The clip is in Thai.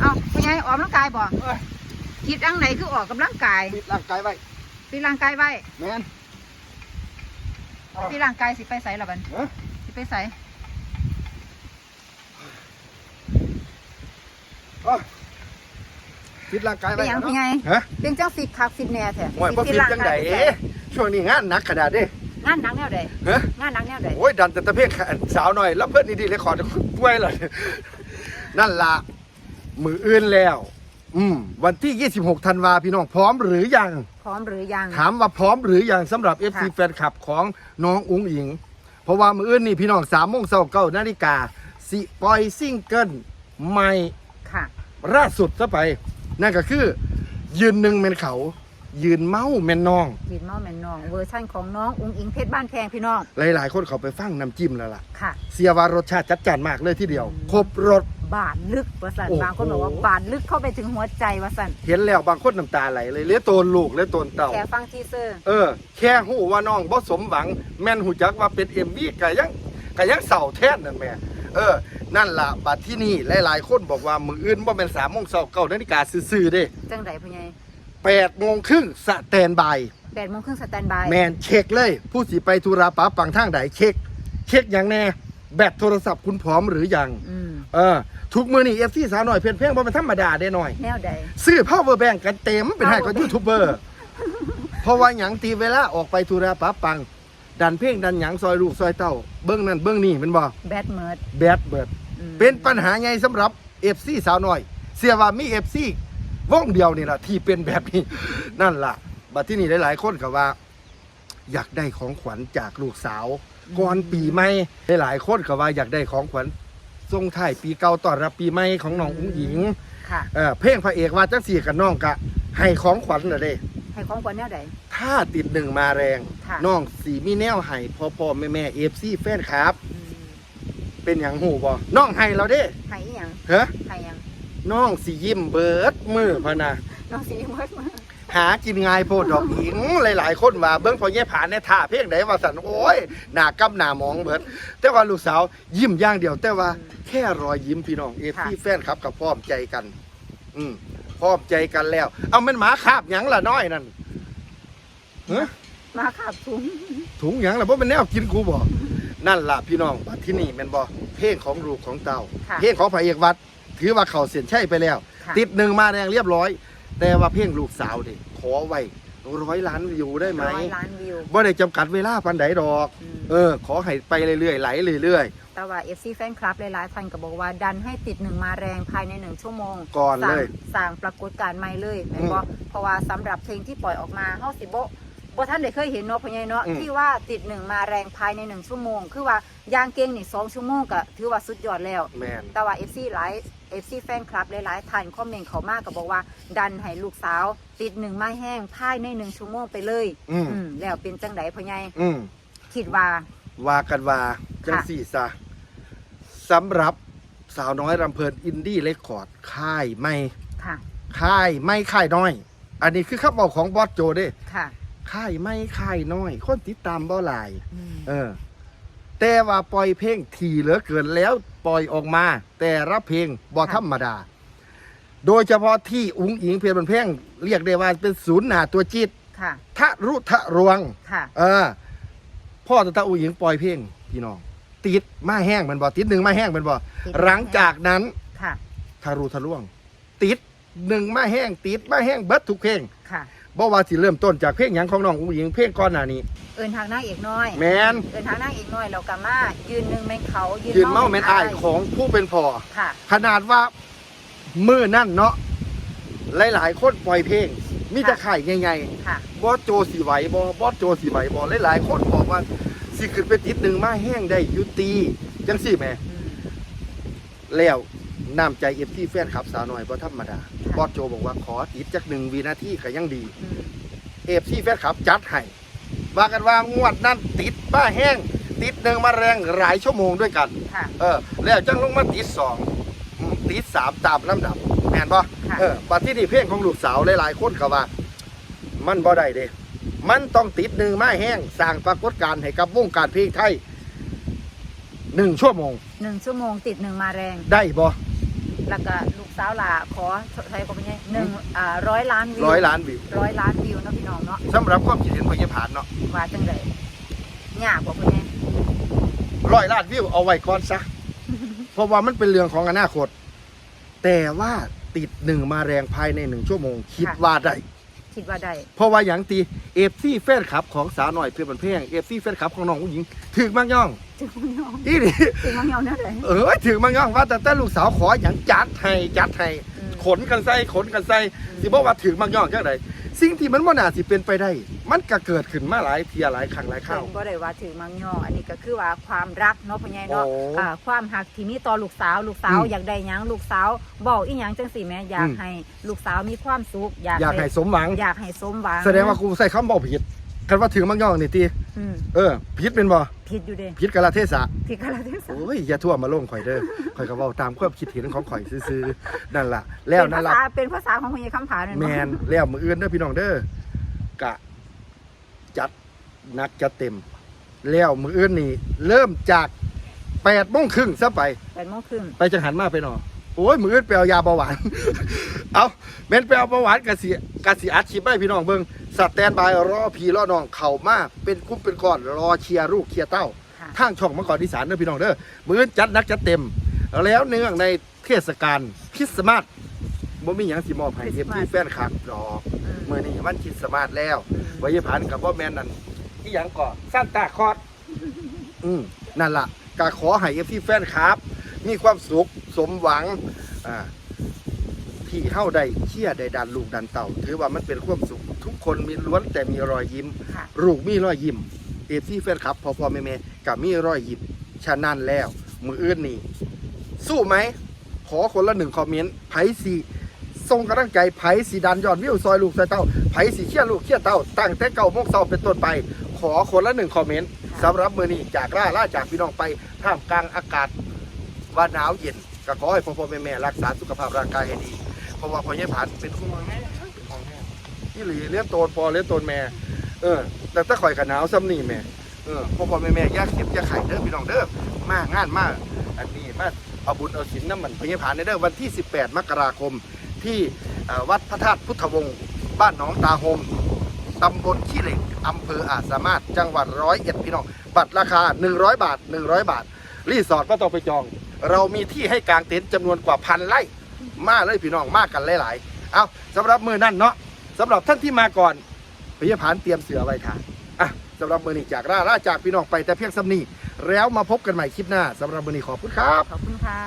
เอ้าเป็นไงออกกำลังกายบ่เอ้ยคิดอังไหนคือออกกำลังกายปิดร่างกายไว้ตีร่างกายไว้แม่นตีร่างกายสิไปใส่ละบันเอ้ยสิไปใส่ปิดร่างกายเป็ไว้นหยังเนาะเป็นไงฮะเป็นจังฟิตคักฟิตแน่แท้ห่วยบ่สิปิดร่างจังไดกายไปใส่ช่วงนี้งานหนักขนาดนี้งานหนักแนวใดฮะงานหนักแนวใดโอ้ยดันแต่ตะเพียงสาวหน่อย แล้วเพื่อนดีๆเลยขอจะป่วยเลย นั่นละมืออื่นแล้ว อืมวันที่ 26ธันวาพี่น้องพร้อมหรือยัง พร้อมหรือยัง ถามว่าพร้อมหรือยังสำหรับ FC ค่ะ แฟนคลับของน้องอุ้งอิง เพราะว่ามืออื่นนี่พี่น้องสามโมงเช้าเก้านาฬิกาสิปล่อยซิงเกิลใหม่ค่ะ ล่าสุดซะไป นั่นก็คือ ยืนหนึ่งเมนเขา ยืนเมาแม่นน้องยืนเมาแม่นน้องเวอร์ชั่นของน้องอุ้งอิงเพชรบ้านแพงพี่น้องหลาย ๆ คนเขาไปฟังน้ำจิ้มแล้วล่ะ ค่ะ เสียวารสชาติจัดจานมากเลยทีเดียว ครบรส บาดลึกวะสันโอ้โห บางคนบอกว่าบาดลึกเข้าไปถึงหัวใจวะสันเห็นแล้วบางคนน้ำตาไหลเลยเลี้ยตนลูกเลี้ยตนเต่าแค่ฟังทีเซอร์เออ แค่หูว่าน้องบ่สมหวัง แม่นหูจักว่าเป็นเอ็มวีไก่ยังไก่ยังเสาแท้นนั่นแม่เออ นั่นล่ะบัดที่นี่หลาย ๆ คนบอกว่ามืออื่นว่าเป็นสามโมงเช้าเก่านาฬิกาซื่อๆเด้ จังไรพี่ไง 8โมงครึ่งสแตนบายแปดโมงครึ่งสแตนบายแมนเช็คเลย ผู้สิไปทุราป๋าปังทางใดเช็ค เช็คอย่างแน่แบตโทรศัพท์คุณพร้อมหรือยังอืเออทุกมือนี่เอฟซีสาวหน่อยเพียนเพียงบ่เป็นธรรมดาได้หน่อย แนวใด ซื้อาเบอร์แบงกันเต็มเป็นให้กับ power ยูทูบเบอร์พอว่าหยังตีเวลาออกไปทุราปั๊บปัง ดันเพ่งดันหยังซอยลูกซอยเต้า เบื้องนั่นเบื้องนี่เป็นบ่แบดเมิร์ดแบดเบิร์ดเป็นปัญหาไงสำหรับเอฟซีสาวหน่อย เสียว่ามีเอฟซี วงเดียวนี่แหละที่เป็นแบบนี้ นั่นล่ะบัดที่นี่หลาย ๆ คนก็ว่า อยากได้ของขวัญจากลูกสาวก่อนปีใหม่หลาย ๆ คนก็ว่าอยากได้ของขวัญส่งท้ายปีเก่าต้อนรับปีใหม่ของน้องอุ้งหญิงค่ะเออเพลงพระเอกว่าจังสี่กับน้องกะ ให้ของขวัญน่ะเด้ให้ของขวัญแนวใดถ้าติดหนึ่งมาแรงค่ะน้องสีมีแนวให้พ่อพ่อแม่แม่เอฟซีแฟนครับอืมเป็นอย่างหูบ่น้องให้เราเด้ให้อีหยังเฮ้ให้หยัง น้องสียิ้มเบิดมือพะนะน้องสีเมิร์ดมาหากินง่ายโพดดอกหญิง หลายๆ คนว่าเบิ้งพอแย่ผ่านในท่าเพลงไหนว่าสันโอ้ยหน้ากำหน้ามองเบิด แต่ว่าลูกสาวยิ้มอย่างเดียว แต่ว่าแค่รอยยิ้มพี่น้องเอฟซีแฟนครับกับพร้อมใจกัน อืมพร้อมใจกันแล้ว เอามันหมาคาบหยังล่ะน้อยนั่นเฮ้ยมาขับถุงถุงหยังล่ะเพราะมันแนวกินกูบ่นั่นล่ะพี่น้องบัดที่นี่แม่นบ่เพลงของลูกของเต่าค่ะ เพลงของพระเอกวัด ถือว่าเขาเสียนใช่ไปแล้ว ค่ะ ติดหนึ่งมาแรงเรียบร้อย แต่ว่าเพลงลูกสาวดิขอไว้ร้อยล้านวิวได้ไหมร้อยล้านวิวบ่ได้จำกัดเวลาปันใดดอก อืมเออ ขอให้ไปเรื่อยๆไหลเรื่อย แต่ว่าเอฟซีแฟนคลับหลายๆท่านก็บอกว่าดันให้ติดหนึ่งมาแรงภายในหนึ่งชั่วโมงๆก่อนเลยสร้างสร้างปรากฏการณ์ใหม่เลยแม่นอืมบ่เพราะว่าสำหรับเพลงที่ปล่อยออกมาเฮาสิบ่ บ่ท่านได้เคยเห็นเนาะพ่อใหญ่เนาะอืม ที่ว่าติดหนึ่งมาแรงภายในหนึ่งชั่วโมง คือว่ายางเก่งนี่สองชั่วโมงก็ถือว่าสุดยอดแล้ว แมน แต่ว่า FC หลาย FC แฟนคลับหลายๆท่านคอมเมนต์เขามากก็บอกว่า ดันให้ลูกสาว ติดหนึ่งไม้แห้งภายในหนึ่งชั่วโมงไปเลยอืมอืมแล้วเป็นจังไดพ่อใหญ่อืม คิดว่า ว่ากันว่าจังค่ะสี่ซะสำหรับสาวน้อยรำเพลินอินดี้เรคคอร์ดค่ายไม่ค่ะ ค่ายไม่ค่ายน้อย อันนี้คือคำบอกของบอสโจเด้ ค่ะ ค่ายไม่ค่ายน้อย คนติดตามบ่หลายอืมเออ แต่ว่าปล่อยเพลงทีเหลือเกินแล้วปล่อยออกมา แต่ละเพลงบ่ธรรมดา โดยเฉพาะที่อุ้งอิงเพลงเป็นเพลงเรียกได้ว่าเป็นศูนย์หนาตัวจิตค่ะทะรุทะรวง ค่ะ เออ พ่อตาตาอุ้งอิงปล่อยเพลงพี่น้องติดมาแห้งแมันบ่ติดหนึ่งมาแห้งแมันบ่ติดหลังจากนั้นค่ะทะรุทะลวง ติดหนึ่งมาแห้งติดมาแห้งเบิดทุกเพลงค่ะ บ่ว่าสิเริ่มต้นจากเพลงหยังของน้องอุ้งอิงเพลงก่อนหน้านี้ เอินทางนางเอกน้อย แมนเอินทางนางเอกน้อยเรากามายืนหนึ่งแมงเขายืยืนเมาแมนอายของผู้เป็นพ่อค่ะ ขนาดว่ามือนั่นเนาะหลายๆคนปล่อยเพลง มีแต่ไข่ใหญ่ค่ะ ๆบอสโจสีไหวบอบอสโจสีไหวบอหลายๆคนบอกว่าสิขึ้นไปติดหนึ่งมาแห้งได้อยุตีจังสี่แหม่อืมแล้ว น้ำใจเอฟที่แฟนขับสาวหน่อยบ่ธรรมดาค่ะบอสโจบอกว่าขอติดจักหนึ่งวินาทีก็ยังดีอืมเอฟที่แฟนขับจัดให้ว่ากันว่างวดนั้นติดบ้าแห้ง ติดหนึ่งมาแรงหลายชั่วโมงด้วยกัน ค่ะ เออ แล้วจังลงมาติดสองอืมติดสามตามลำดับแม่นบ่ค่ะ เออบัดที่นี่เพลงของลูกสาวหลายๆคนก็ว่า มันบ่ได้เด้ มันต้องติดหนึ่งไม้แห้งสร้างปรากฏการณ์ให้กับวงการเพลงไทยหนึ่งชั่วโมง หนึ่งชั่วโมงติดหนึ่งมาแรง ได้บ่ แล้วก็ลูกสาวหลาขอใช้ก็เป็นไงหนึ่งอ่าร้อยล้านวิวร้อยล้านวิวร้อยล้านวิวเนาะพี่น้องเนาะสำหรับความคิดเห็นพญผ่านเนาะว่าจังไดยากบ่เป็นไงร้อยล้านวิวเอาไว้ก่อนซะเพราะว่ามันเป็นเรื่องของอนาคต แต่ว่าติดหนึ่งมาแรงภายในหนึ่งชั่วโมง คิดว่าได้ คิดว่าได้เพราะว่าอย่างตีเอฟซีแฟนคลับของสาวหน่อยเพื่อนบันเพงเอฟซีแฟนคลับของน้องผู้หญิงถึกมากย่องถึงมังยองอีนี่ถึงมังยองเนี่ยเลยเออถึกมากย่องว่าแต่แต่ลูกสาวขออย่างจัดให้จัดให้อืมขนกันใส่ขนกันใส่สิบอกว่าถึกมากย่องจังไดสิ่งที่มันบ่น่าสิเป็นไปได้ มันก็เกิดขึ้นมาหลายเทียหลายครั้งหลายคราวเพิ่นบ่ได้ว่าถึงมังยองอันนี้ก็คือว่าความรักเนาะพ่อใหญ่เนาะโอ้อ่าความหักที่มีต่อลูกสาว ลูกสาวอืมอยากได้หยังลูกสาวบอกอีหยังจังสี่แม่อยากอืมให้ลูกสาวมีความสุขอยากอยากให้สมหวัง อยากให้สมหวังแสดงว่ากูใส่คำบอกผิดคันว่าถึงมากย่องนี่ตีอืมเออผิดเป็นบ่ผิดอยู่เด้ผิดกะละเทศะผิดกะละเทศะโอ้ยอย่าทั่วมาลงข่อยเด้อข่อยก็เว้าตามความคิดเห็นของข่อยซื่อๆนั่นล่ะ แล้วเป็นนั่ภานล่ะษาเป็นภาษาของพ่อใหญ่คำผาเนี่ยแมนแล้วมืออื่นเด้อพี่น้องเด้อกะจัดห นักจัดเต็ม แล้วมืออื่นนี่เริ่มจากแปดโมงครึ่งซะไป แปดโมงครึ่งไปจังหันมาไปหนอโอ้ยมืออื่นไปเอายาเบาหวาน เอาแม่นไปเอาเบาหวานกะสิกะสิอัดคลิปให้พี่น้องเบิ่งสแตนบายรอพี่รอน้องเข้ามาเป็นกลุ้มเป็นก้อนรอเชียร์ลูกเชียร์เต้าค่ะทางช่องมังกรอีสานเด้อพี่น้องเด้อมื้อจัดหนักจัดเต็ม แล้วเนื่องในเทศกาลคริสต์มาสบ่มีหยังสิมอบให้เอฟซีแฟนคลับดอกอืมมื้อนี้มันคริสต์มาสแล้วไว้ยผ่านกับว่าแม่นนั่น อีหยังก่อซานตาคลอด อืมนั่นล่ะก็ขอให้เอฟซีแฟนคลับ มีความสุขสมหวังอ่าที่เฮาได้เชี่ยได้ดันลูกดันเต่า ถือว่ามันเป็นความสุข ทุกคนมีล้วนแต่มีรอยยิ้มค่ะ ลูกมีรอยยิ้มเอฟซีแฟนคลับพอพอแม่แม่กับมีรอยยิ้มฉะนั้นแล้ว มืออื่นนี่สู้ไหม ขอคนละหนึ่งคอมเมนต์ไผสีทรงกำลังใจไผสีดันยอดวิวซอยลูกซอยเต้าไผสีเชี่ยลูกเชี่ยเต้าตั้งแต่เก่าโมกเศร้าเป็นต้นไป ขอคนละหนึ่งคอมเมนต์สำหรับมือนี้จากล่าล่าจากพี่น้องไปท่ามกลางอากาศว่าหนาวเย็นก็ขอให้พ่อพ่อแม่แม่รักษาสุขภาพร่างกายให้ดี เพราะว่าพอยี่ผ่านเป็นห่วงแม่เป็นห่วงแม่ที่หลีเลี้ยงโตนพอเลี้ยงโตนแม่ เออ แต่ถ้าข่อยกับหนาวซ้ำนี่แม่เออพ่อพ่อแม่แม่ยากเก็บยากไข่เด้อพี่น้องเด้อมากงานมากอันนี้มาเอาบุญเอาศีลน้ำมันพญผ่านในเด้อวันที่ 18 มกราคมที่วัดพระธาตุพุทธวงศ์บ้านหนองตาโฮม ตำบลขี้เหล็กอำเภออาจสามารถจังหวัดร้อยเอ็ดพี่น้อง บัตรราคา 100 บาท 100 บาท รีสอร์ทก็ต้องไปจอง เรามีที่ให้กางเต็นท์จำนวนกว่าพันไร่ มากเลยพี่น้องมากกันหลายๆ เอาสำหรับมือนั่นเนาะสำหรับท่านที่มาก่อนพญผ่านเตรียมเสือไว้ทานอะสำหรับมือนี้จากร่าล่าจากพี่น้องไปแต่เพียงสำนีแล้วมาพบกันใหม่คลิปหน้าสำหรับมือนี้ขอบคุณครับ ขอบคุณค่ะ